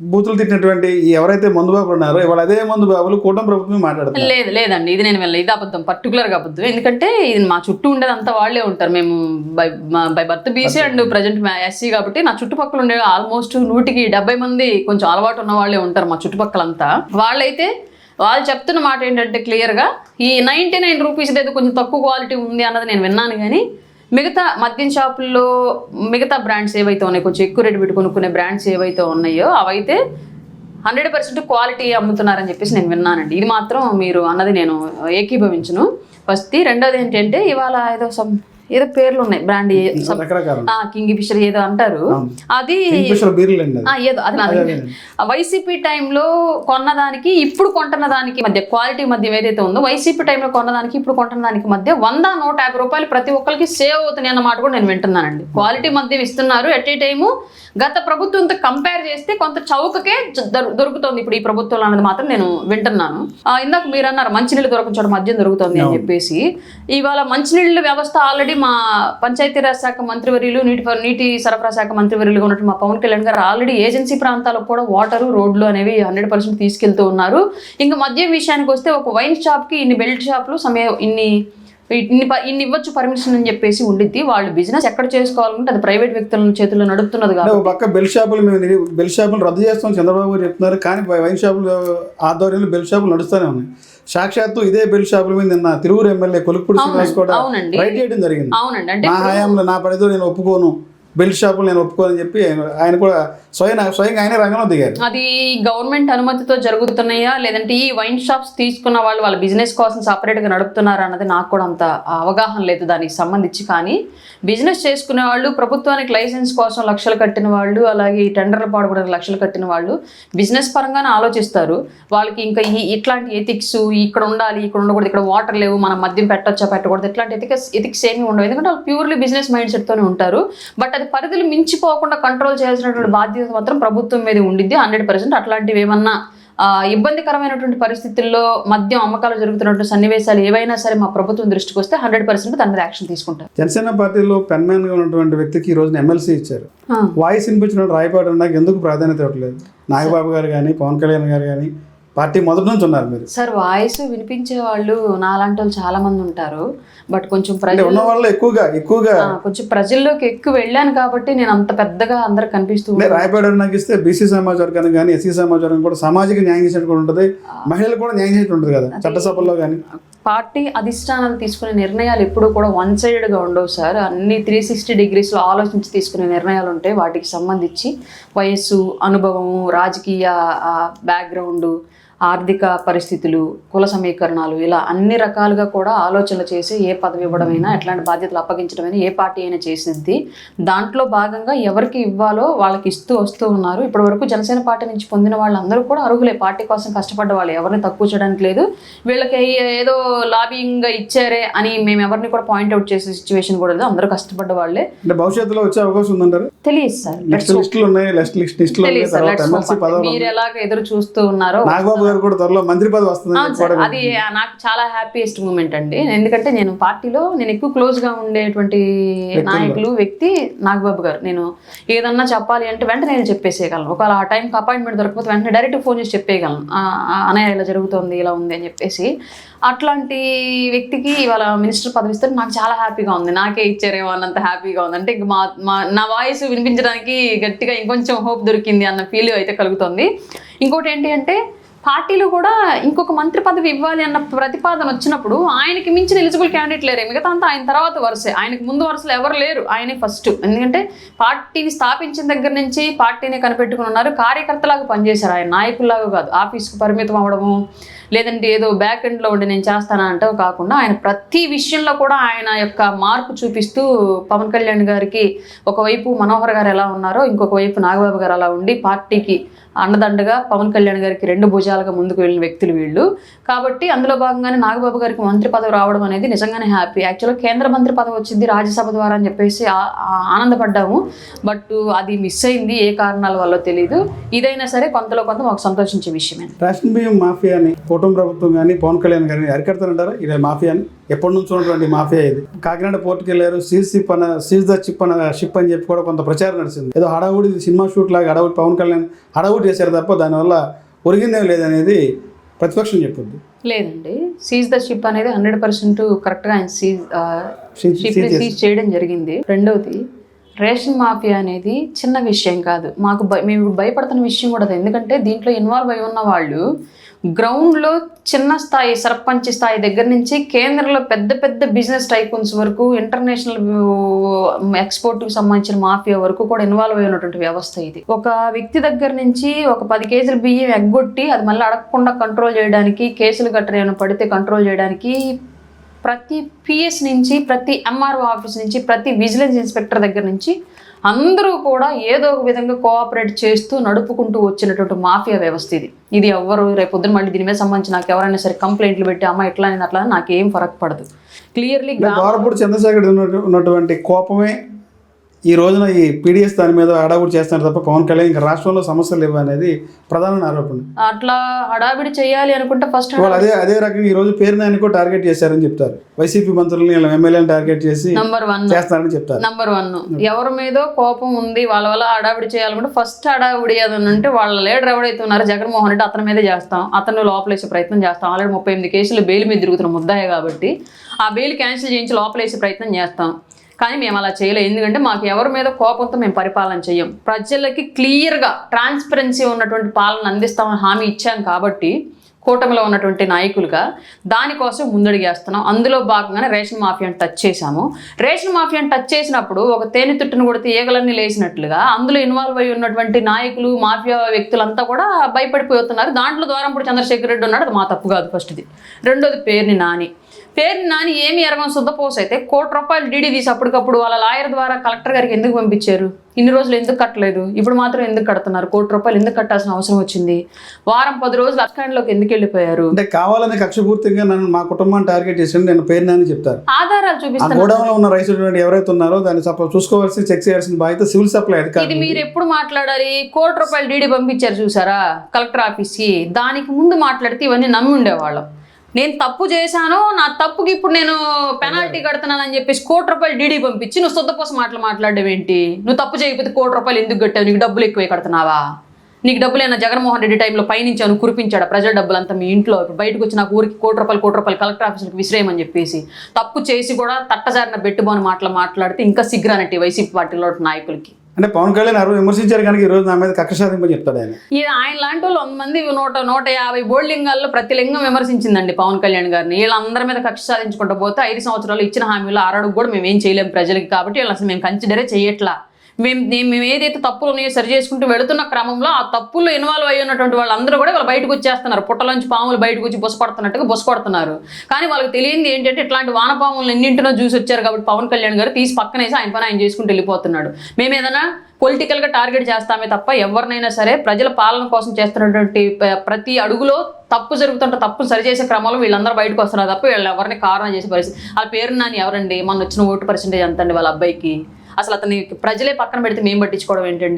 బూతులు తిట్టినటువంటి ఎవరైతే మందు బాబులు ఉన్నారో ఇవాళ అదే మందు బాబులు కూటమి ప్రభుత్వం మాట్లాడుతున్నారు. లేదు లేదండి. ఇది నేను వెళ్ళి ఇది అబద్ధం పర్టికులర్గా అబద్ధం. ఎందుకంటే ఇది మా చుట్టూ ఉండేది అంతా వాళ్ళే ఉంటారు. మేము by by birth BC and present SC కాబట్టి నా చుట్టుపక్కల ఉండే ఆల్మోస్ట్ నూటికి డెబ్బై మంది కొంచెం అలవాటు ఉన్న వాళ్ళే ఉంటారు మా చుట్టుపక్కలంతా. వాళ్ళైతే వాళ్ళు చెప్తున్న మాట ఏంటంటే క్లియర్గా ఈ నైంటీ నైన్ రూపీస్ ఏదో కొంచెం తక్కువ క్వాలిటీ ఉంది అన్నది నేను విన్నాను కానీ మిగతా మద్యం షాపుల్లో మిగతా బ్రాండ్స్ ఏవైతే ఉన్నాయో కొంచెం ఎక్కువ రేటు పెట్టి కొనుక్కునే బ్రాండ్స్ ఏవైతే ఉన్నాయో అవైతే హండ్రెడ్ పర్సెంట్ క్వాలిటీ అమ్ముతున్నారని చెప్పేసి నేను విన్నానండి. ఇది మాత్రం మీరు అన్నది నేను ఏకీభవించును. ఫస్ట్ రెండోది ఏంటంటే ఇవాళ ఏదో సమ్ ఏదో పేర్లు ఉన్నాయి. బ్రాండ్ కింగ్ ఫిషర్ ఏదో అంటారు. అది ఏదో అది వైసీపీ టైంలో కొన్నదానికి ఇప్పుడు కొంటున్న దానికి మధ్య క్వాలిటీ మధ్య ఏదైతే ఉందో వైసీపీ టైంలో కొన్నదానికి ఇప్పుడు కొంటున్న దానికి మధ్య వంద నూట యాభై రూపాయలు ప్రతి ఒక్కరికి సేవ్ అవుతున్నాయి అన్న మాట కూడా నేను వింటున్నానండి. క్వాలిటీ మధ్య ఇస్తున్నారు. ఎట్ ఏ టైము గత ప్రభుత్వంతో కంపేర్ చేస్తే కొంత చౌకకే దొరుకుతుంది ఇప్పుడు ఈ ప్రభుత్వంలో అన్నది మాత్రం నేను వింటున్నాను. ఇందాక మీరు అన్నారు మంచినీళ్ళు దొరకని చోట మద్యం దొరుకుతుంది అని చెప్పేసి. ఇవాళ మంచినీళ్ళ వ్యవస్థ ఆల్రెడీ మా పంచాయతీరాజ్ శాఖ మంత్రివర్యులు నీటి నీటి సరఫరా శాఖ మంత్రివర్యులుగా ఉన్నట్టు మా పవన్ కళ్యాణ్ గారు ఆల్రెడీ ఏజెన్సీ ప్రాంతాలకు కూడా వాటరు రోడ్లు అనేవి హండ్రెడ్ పర్సెంట్ తీసుకెళ్తూ ఉన్నారు. ఇంకా మద్యం విషయానికి వస్తే ఒక వైన్ షాప్కి ఇన్ని బెల్ట్ షాపులు సమయం ఇన్ని ఇన్ని ఇన్ని ఇవ్వచ్చు పర్మిషన్ అని చెప్పేసి ఉండిద్ది. వాళ్ళు బిజినెస్ ఎక్కడ చేసుకోవాలంటే అది ప్రైవేట్ వ్యక్తుల చేతుల్లో నడుపుతున్నది కాబట్టి ఒక పక్క బెల్ షాపులు మేము బెల్ షాపులు రద్దు చేస్తాం చంద్రబాబు గారు చెప్తున్నారు. కానీ వైన్ షాపులు ఆధ్వర్యంలో బెల్ షాపులు నడుస్తూనే ఉన్నాయి. సాక్షాత్తు ఇదే బెల్ షాపుల మీద నిన్న తిరువురు ఎమ్మెల్యే కొలుపుడు శ్రీనివాస్ కూడా అవునండి. రైట్ చేయడం జరిగింది. అవునండి. అంటే నా హయాంలో నా పరిధిలో నేను ఒప్పుకోను. బెల్ట్ షాపులు నేను ఒప్పుకోవాలని చెప్పి ఆయన- కూడా స్వయం స్వయంగా ఆయన రంగంలో దిగారు. అది గవర్నమెంట్ అనుమతితో జరుగుతున్నాయా? లేదంటే ఈ వైన్ షాప్స్ తీసుకున్న వాళ్ళు వాళ్ళ బిజినెస్ కోసం సపరేట్గా నడుపుతున్నారా అన్నది నాకు కూడా అంత అవగాహన లేదు దానికి సంబంధించి. కానీ బిజినెస్ చేసుకునే వాళ్ళు ప్రభుత్వానికి లైసెన్స్ కోసం లక్షలు కట్టిన వాళ్ళు అలాగే ఈ టెండర్ల పాడుకోవడానికి లక్షలు కట్టిన వాళ్ళు బిజినెస్ పరంగానే ఆలోచిస్తారు. వాళ్ళకి ఇంకా ఈ ఇట్లాంటి ఎథిక్స్ ఇక్కడ ఉండాలి ఇక్కడ ఉండకూడదు ఇక్కడ వాటర్ లేవు మనం మద్యం పెట్టొచ్చా పెట్టకూడదు ఇట్లాంటి ఎథిక్స్ ఎథిక్స్ ఏమీ ఉండవు. ఎందుకంటే వాళ్ళు ప్యూర్లీ బిజినెస్ మైండ్ సెట్తోనే ఉంటారు. బట్ అది పరిధులు మించిపోకుండా కంట్రోల్ చేయాల్సినటువంటి బాధ్యత మాత్రం ప్రభుత్వం మీద ఉండిద్ది. హండ్రెడ్ పర్సెంట్ అట్లాంటివి ఏమన్నా ఇబ్బందికరమైనటువంటి పరిస్థితుల్లో మద్యం అమ్మకాలు జరుగుతున్నటువంటి సన్నివేశాలు ఏవైనా సరే మా ప్రభుత్వం దృష్టికి వస్తే హండ్రెడ్ పర్సెంట్ దాని మీద యాక్షన్ తీసుకుంటారు. జనసేన పార్టీలో పెన్మెన్గా ఉన్నటువంటి వ్యక్తికి ఈ రోజున ఎమ్మెల్సీ ఇచ్చారు. వాయిస్ వినిపించిన రాయపాటి నాకు ఎందుకు ప్రాధాన్యత ఇవ్వట్లేదు? నాగబాబు గారు కానీ పవన్ కళ్యాణ్ గారు కానీ పార్టీ మొదటి నుంచి ఉన్నారు మీరు. సార్ వాయిస్ వినిపించే వాళ్ళు నాలాంటి వాళ్ళు చాలా మంది ఉంటారు. బట్ కొంచెం ప్రజలు ఉన్న వాళ్ళు ఎక్కువగా. ఎక్కువగా కొంచెం ప్రజల్లోకి ఎక్కువ వెళ్ళాను కాబట్టి నేను అంత పెద్దగా అందరికి కనిపిస్తూ అంటే రాయపాటి నాకు ఇస్తే బీసీ సమాజ్ వర్గానికి కానీ ఎస్సీ సమాజ్ వర్గం కూడా సామాజిక న్యాయం చేసినట్టు కూడా ఉంటుంది. మహిళలు కూడా న్యాయం చేసినట్టు ఉంటుంది కదా చట్టసభల్లో కానీ. పార్టీ అధిష్టానాలు తీసుకునే నిర్ణయాలు ఎప్పుడూ కూడా వన్ సైడెడ్గా ఉండవు సార్. అన్ని త్రీ సిక్స్టీ డిగ్రీస్లో ఆలోచించి తీసుకునే నిర్ణయాలు ఉంటాయి వాటికి సంబంధించి వయస్సు అనుభవము రాజకీయ బ్యాక్గ్రౌండ్ ఆర్థిక పరిస్థితులు కుల సమీకరణాలు ఇలా అన్ని రకాలుగా కూడా ఆలోచనలు చేసి ఏ పదవి ఇవ్వడమైనా ఎట్లాంటి బాధ్యతలు అప్పగించడమైనా ఏ పార్టీ అయినా చేసింది. దాంట్లో భాగంగా ఎవరికి ఇవ్వాలో వాళ్ళకి ఇస్తూ వస్తూ ఉన్నారు. ఇప్పటి వరకు జనసేన పార్టీ నుంచి పొందిన వాళ్ళందరూ కూడా అర్హులే. పార్టీ కోసం కష్టపడ్డ వాళ్ళు ఎవరిని తక్కువ చేయడానికి లేదు. వీళ్ళకి ఏదో లాబింగ్ ఇచ్చారే అని మేము ఎవరిని కూడా పాయింట్అవుట్ చేసే సిచ్యువేషన్ కూడా లేదు. అందరూ కష్టపడ్డ వాళ్ళే. అంటే భవిష్యత్తులో వచ్చే అవకాశం ఉందంటారు? తెలియదు సార్. మీరు ఎలాగ ఎదురు చూస్తూ ఉన్నారో గారు కూడా త్వరలో మంత్రి పదవి సార్ అది నాకు చాలా హ్యాపీయెస్ట్ మూమెంట్ అండి. ఎందుకంటే నేను పార్టీలో నేను ఎక్కువ క్లోజ్గా ఉండేటువంటి నాయకులు వ్యక్తి నాగబాబు గారు. నేను ఏదన్నా చెప్పాలి అంటే వెంటనే నేను చెప్పేసేయగలను. ఒకవేళ ఆ టైంకి అపాయింట్మెంట్ దొరకకపోతే వెంటనే డైరెక్ట్ ఫోన్ చేసి చెప్పేయగలను. అన్నయ్య ఇలా జరుగుతుంది ఇలా ఉంది అని చెప్పేసి. అట్లాంటి వ్యక్తికి ఇవాళ మినిస్టర్ పదవి ఇస్తే నాకు చాలా హ్యాపీగా ఉంది. నాకే ఇచ్చారేమో అన్నంత హ్యాపీగా ఉంది. అంటే మా మా నా వాయిస్ వినిపించడానికి గట్టిగా ఇంకొంచెం హోప్ దొరికింది అన్న ఫీల్ అయితే కలుగుతుంది. ఇంకోటి ఏంటి అంటే పార్టీలో కూడా ఇంకొక మంత్రి పదవి ఇవ్వాలి అన్న ప్రతిపాదన వచ్చినప్పుడు ఆయనకి మించిన ఎలిజిబుల్ క్యాండిడేట్ లేరు. మిగతా అంతా ఆయన తర్వాత వరుసే. ఆయనకు ముందు వరుసలో ఎవరు లేరు. ఆయనే ఫస్ట్ ఎందుకంటే పార్టీని స్థాపించిన దగ్గర నుంచి పార్టీని కనిపెట్టుకుని ఉన్నారు. కార్యకర్తలాగా పనిచేశారు ఆయన. నాయకుల్లాగా కాదు. ఆఫీస్కి పరిమితం అవ్వడము లేదంటే ఏదో బ్యాక్ ఎండ్లో ఉండి నేను చేస్తానా అంటే కాకుండా ఆయన ప్రతి విషయంలో కూడా ఆయన యొక్క మార్పు చూపిస్తూ పవన్ కళ్యాణ్ గారికి ఒకవైపు మనోహర్ గారు ఎలా ఉన్నారో ఇంకొక వైపు నాగబాబు గారు అలా ఉండి పార్టీకి అండదండగా పవన్ కళ్యాణ్ గారికి రెండు భుజాలుగా ముందుకు వెళ్ళిన వ్యక్తులు వీళ్ళు. కాబట్టి అందులో భాగంగానే నాగబాబు గారికి మంత్రి పదవి రావడం అనేది నిజంగానే హ్యాపీ యాక్చువల్గా కేంద్ర మంత్రి పదవి వచ్చింది రాజ్యసభ ద్వారా అని చెప్పేసి ఆనందపడ్డాము. బట్ అది మిస్ అయింది ఏ కారణాల వల్ల తెలియదు ఇదైనా సరే కొంతలో కొంత మాకు సంతోషించే విషయమే. రేషన్ బియ్యం మాఫియాని కుటుంబ ప్రభుత్వం కానీ పవన్ కళ్యాణ్ గారిని అరికడతానంటారా ఇది మాఫియాని? ఎప్పటి నుంచి ఉన్నటువంటి మాఫియా ఇది? కాకినాడ పోర్టుకి వెళ్ళారు సీజ్ షిప్ అన్న సీజ్ ద చిప్ అన్న షిప్ అని చెప్పి కూడా కొంత ప్రచారం నడిచింది. ఏదో హడావుడి సినిమా షూట్ లాగా హడావుడి పవన్ కళ్యాణ్ హడావుడి చేశారు తప్ప దానివల్ల ఒరిగిందేం లేదనేది ప్రతిపక్షం చెప్పుద్ది లేదండి. సీజ్ ద షిప్ అనేది హండ్రెడ్ పర్సెంట్ కరెక్ట్గా ఆయన సీజ్ షిప్ సీజ్ చేయడం జరిగింది. రెండవది రేషన్ మాఫియా అనేది చిన్న విషయం కాదు. మాకు భయ- మేము భయపడుతున్న విషయం కూడా. ఎందుకంటే దీంట్లో ఇన్వాల్వ్ అయి ఉన్న వాళ్ళు గ్రౌండ్లో చిన్న స్థాయి సర్పంచ్ స్థాయి దగ్గర నుంచి కేంద్రంలో పెద్ద పెద్ద బిజినెస్ టైకూన్స్ వరకు ఇంటర్నేషనల్ ఎక్స్పోర్ట్కి సంబంధించిన మాఫియా వరకు కూడా ఇన్వాల్వ్ అయినటువంటి వ్యవస్థ ఇది. ఒక వ్యక్తి దగ్గర నుంచి ఒక పది కేజీల బియ్యం ఎగ్గొట్టి అది మళ్ళీ అడగకుండా కంట్రోల్ చేయడానికి కేసులు గట్రా ఏమైనా పడితే కంట్రోల్ చేయడానికి ప్రతి పిఎస్ నుంచి ప్రతి ఎంఆర్ఓ ఆఫీస్ నుంచి ప్రతి విజిలెన్స్ ఇన్స్పెక్టర్ దగ్గర నుంచి అందరూ కూడా ఏదో ఒక విధంగా కోఆపరేట్ చేస్తూ నడుపుకుంటూ వచ్చినటువంటి మాఫియా వ్యవస్థ ఇది. ఇది ఎవ్వరు రేపు పొద్దున మళ్ళీ దీని మీద సంబంధించి నాకు ఎవరైనా సరే కంప్లైంట్లు పెట్టి అమ్మ ఇట్లా అని అట్లా నాకు ఏం ఫరక్ పడదు. క్లియర్లీ చంద్రశేఖర్ ఉన్నటు- ఉన్నటువంటి కోపమే ఈ రోజున ఈ పీడిఎస్ దాని మీద హడావుడి చేస్తున్నారు తప్ప పవన్ కళ్యాణ్ ఇంకా రాష్ట్రంలో సమస్యలు లేవు అనేది ప్రధాన ఆరోపణ. అట్లా హడావిడి చేయాలి అనుకుంటే ఫస్ట్ వాళ్ళు అదే అదే రకంగా ఈ రోజు పేరు నాయనకో టార్గెట్ చేశారని చెప్తారు. వైసీపీ మంత్రులని ఎమ్మెల్యేని టార్గెట్ చేసి నంబర్ వన్ చేస్తారని చెప్తారు. నంబర్ వన్ ఎవరి మీదో కోపం ఉంది వాళ్ళ వల్ల హడావిడి చేయాలనుకుంటే ఫస్ట్ హడావిడి ఏదైనా అంటే వాళ్ళ లీడర్ ఎవరైతే ఉన్నారో జగన్మోహన్ రెడ్డి అతని మీదే చేస్తాం. అతను లోపలేసే ప్రయత్నం చేస్తాం. ఆల్రెడీ ముప్పై ఎనిమిది కేసులు బెయిల్ మీద తిరుగుతున్న ముద్దాయే కాబట్టి ఆ బెయిల్ క్యాన్సిల్ చేయించి లోపలేసే ప్రయత్నం చేస్తాం. కానీ మేము అలా చేయలేం. ఎందుకంటే మాకు ఎవరి మీద కోపంతో మేము పరిపాలన చేయం. ప్రజలకి క్లియర్గా ట్రాన్స్పరెన్సీ ఉన్నటువంటి పాలన అందిస్తామని హామీ ఇచ్చాం కాబట్టి కూటమిలో ఉన్నటువంటి నాయకులుగా దానికోసం ముందడుగేస్తున్నాం. అందులో భాగంగానే రేషన్ మాఫియాను టచ్ చేశాము. రేషన్ మాఫియాను టచ్ చేసినప్పుడు ఒక తేనె తుట్టును కొడితే ఈగలన్నీ లేచినట్లుగా అందులో ఇన్వాల్వ్ అయి ఉన్నటువంటి నాయకులు మాఫియా వ్యక్తులంతా కూడా భయపడిపోతున్నారు. దాంట్లో ద్వారంపూడి చంద్రశేఖర్ రెడ్డి ఉన్నాడు. అది మా తప్పు కాదు ఫస్ట్ది. రెండోది పేరుని నాని. పేరుని నాని ఏమి ఎరగం శుద్ధపోస అయితే కోటి రూపాయలు డీడీ తీసి అప్పటికప్పుడు వాళ్ళ లాయర్ ద్వారా కలెక్టర్ గారికి ఎందుకు పంపించారు? ఇన్ని రోజులు ఎందుకు కట్టలేదు? ఇప్పుడు మాత్రం ఎందుకు కడుతున్నారు? కోటి రూపాయలు ఎందుకు కట్టాల్సిన అవసరం వచ్చింది? వారం పది రోజులు అక్కడిలోకి ఎందుకు వెళ్ళిపోయారు? అంటే కావాలని కక్షపూర్తిగా నన్ను మా కుటుంబాన్ని టార్గెట్ చేసి నేను పేరు నాని చెప్తారు. ఆధారాలు ఆ చూపిస్తున్నారు. గోడౌన్లో ఉన్న రైస్ ఎవరైతే ఉన్నారో దాన్ని చూసుకోవాల్సి చెక్ చేయాల్సిన బాధ్యత సివిల్ సప్లై ఇది అధికారులు మీరు ఎప్పుడు మాట్లాడాలి? కోటి రూపాయలు డీడీ పంపించారు చూసారా? కలెక్టర్ ఆఫీస్కి. దానికి ముందు మాట్లాడితే ఇవన్నీ నమ్మి ఉండేవాళ్ళం. నేను తప్పు చేశాను నా తప్పుకి ఇప్పుడు నేను పెనాల్టీ కడుతున్నానని చెప్పేసి కోటి రూపాయలు డీడీ పంపించి నువ్వు సొద్దపోసం మాటలు మాట్లాడడం ఏంటి నువ్వు తప్పు చేయకపోతే కోటి రూపాయలు ఎందుకు కట్టావు? నీకు డబ్బులు ఎక్కువే కడుతున్నావా? నీకు డబ్బులైనా జగన్మోహన్ రెడ్డి టైంలో పైనుంచి అను కురిపించాడు? ప్రజల డబ్బులు అంతా మీ ఇంట్లో ఇప్పుడు బయటకు వచ్చి నాకు ఊరికి కోటి రూపాయలు కోటి రూపాయలు కలెక్టర్ ఆఫీసులకు విసిరేయమని చెప్పేసి తప్పు చేసి కూడా తట్టజారిన బెట్టుబోని మాటలు మాట్లాడితే ఇంకా సిగ్గురానట్టి వైసీపీ పార్టీలో నాయకులకి. అంటే పవన్ కళ్యాణ్ అరవై విమర్శించారు కనుక ఈ రోజు నా మీద కక్ష సాధింపని చెప్తాడు ఆయన. ఈ ఆయన లాంటి వాళ్ళు వంద మంది నూట నూట యాభై బోర్డు లింగాల్లో ప్రతి లింగం విమర్శించిందండి పవన్ కళ్యాణ్ గారిని. వీళ్ళందరి మీద కక్ష సాధించుకుంటూ పోతే ఐదు సంవత్సరాలు ఇచ్చిన హామీలు ఆరడుగు కూడా మేము ఏం చేయలేము ప్రజలకి కాబట్టి వీళ్ళు అసలు మేము కన్సిడరే చేయట్లా. మేము మేము ఏదైతే తప్పులు ఉన్నాయో సరి చేసుకుంటూ వెళుతున్న క్రమంలో ఆ తప్పుల్లో ఇన్వాల్వ్ అయ్యి ఉన్నటువంటి వాళ్ళందరూ కూడా వాళ్ళు బయటకు వచ్చేస్తున్నారు. పుట్టలోంచి పాములు బయటకు వచ్చి బుసపడుతున్నట్టుగా బుసపడుతున్నారు. కానీ వాళ్ళకి తెలియంది ఏంటంటే ఇట్లాంటి వానపాములను ఎన్నింటినో చూసి వచ్చారు కాబట్టి పవన్ కళ్యాణ్ గారు తీసి పక్కనేసి ఆయన పని ఆయన చేసుకుంటూ వెళ్ళిపోతున్నాడు. మేము ఏదైనా పొలిటికల్గా టార్గెట్ చేస్తామే తప్ప ఎవరినైనా సరే ప్రజల పాలన కోసం చేస్తున్నటువంటి ప్రతి అడుగులో తప్పు జరుగుతుంటే తప్పు సరిచేసే క్రమంలో వీళ్ళందరూ బయటకు వస్తున్నారు తప్ప వీళ్ళు ఎవరిని కారణం చేసే పరిస్థితి వాళ్ళ పేరు నాని ఎవరండి? మొన్న వచ్చిన ఓటు పర్సెంటేజ్ ఎంత అండి వాళ్ళ అబ్బాయికి? అసలు అతని ప్రజలే పక్కన పెడితే మేము పట్టించుకోవడం ఏంటండి?